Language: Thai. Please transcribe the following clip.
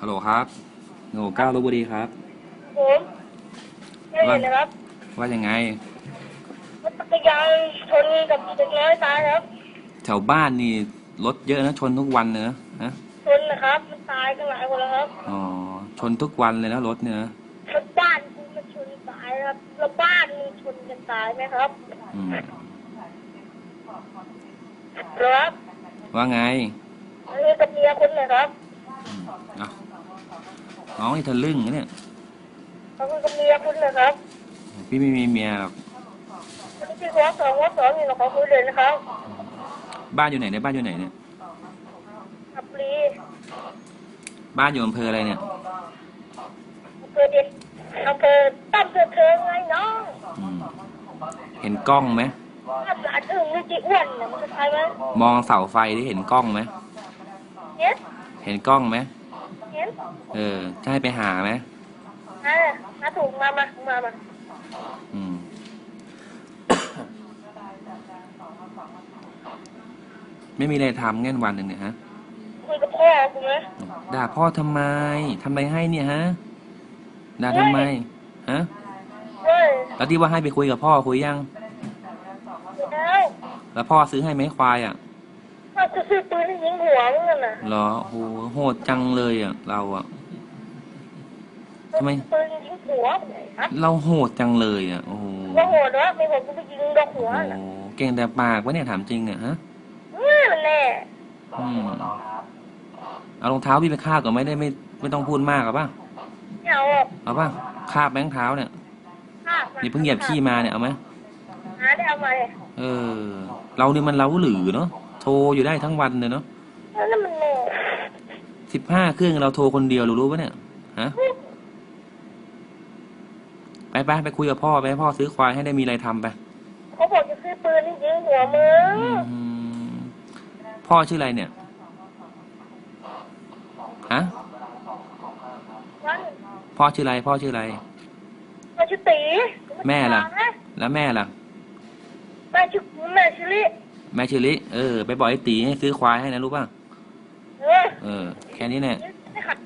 ฮัลโหลครับโหก้าวลบบุรีครับ ผมไม่เห็นนะครับว่ายังไงรถจักรยานชนกับเด็กน้อยตายครับ แถวบ้านนี่รถเยอะนะชนทุกวันเลยนะฮะชนนะครับมันตายกันหลายคนแล้วครับอ๋อชนทุกวันเลยนะรถเนี่ยนะรถบ้านกูมันชนตายครับแล้วบ้านมึงชนกันตายไหมครับอืมครับว่าไงอันนี้กับเมียคุณนะครับอืมเอ้า น้องนี่ทะลึ่งนะเนี่ยเขาคือกับเมียคุณนะครับพี่ไม่มีเมียหรอกอันนี้ที่หัวสองหัวสองอยู่นะขอคุยเลยนะครับบ้านอยู่ไหนเนี่ยบ้านอยู่ไหนเนี่ยขับรีบ้านอยู่อำเภออะไรเนี่ยอำเภอเด็ดอำเภอตั้มเธอเธอไงน้องอืมเห็นกล้องไหมถ้าหลานอึ่งนี่จีอ้วนเนี่ยมันจะตายไหมมองเสาไฟที่เห็นกล้องไหมเห็นเห็นกล้องไหม เห็นเออจะให้ไปหาไหมอ่ามาถูกมามามามาอืมไม่มีอะไรทำเงี้ยวันหนึ่งเนี่ยฮะคุยกับพ่อกูไหมด่าพ่อทำไมทำอะไรให้เนี่ยฮะด่าทำไมฮะเฮ้ยแล้วที่ว่าให้ไปคุยกับพ่อคุยยังแล้วแล้วพ่อซื้อให้ไหมควายอะ ถ้าจะซื้อปืนให้ยิงหัวมึงน่ะนะเหรอโหโหดจังเลยอะ เราอะ ทำไม ปืนยิงหัวครับเราโหดจังเลยอะ โอ้โหว่าโหดวะไม่โหดกูไปยิงดอกหัวโอ้น่ะโหเก่งแต่ปากวะเนี่ยถามจริงเนี่ยฮะเฮ้ยมันแน่อืม เอารองเท้าพี่ไปคาบก่อนไม่ได้ไม่ไม่ต้องพูดมากหรอป่ะ ไม่เอาหรอกเอาป่ะคาบแบงค์เท้าเนี่ยภาพมานี่เพิ่งเหยียบขี้มาเนี่ยเอาไหม หาได้เอามาเลยเออ เราเนี่ยมันเล้าหรือเนาะโทรอยู่ได้ทั้งวันเลยเนาะแล้วนั่นมันแน่สิบห้าเครื่องเราโทรคนเดียวรู้รู้ปะเนี่ยฮะไปไปไปคุยกับพ่อไปให้พ่อซื้อควายให้ได้มีอะไรทำไปเขาบอกจะซื้อปืนให้ยิงหัวมึงอืมพ่อชื่ออะไรเนี่ยฮะวันพ่อชื่ออะไร พ่อชื่ออะไร มาชื่อตีแม่ล่ะนะแล้วแม่ล่ะแม่ชื่อแม่ชื่อลิ แม่ชื่อลิเออ ไปบอกไอ้ตีให้ซื้อควายให้นะรู้ป่ะ เออเออแค่นี้เนี่ย ไม่ขัด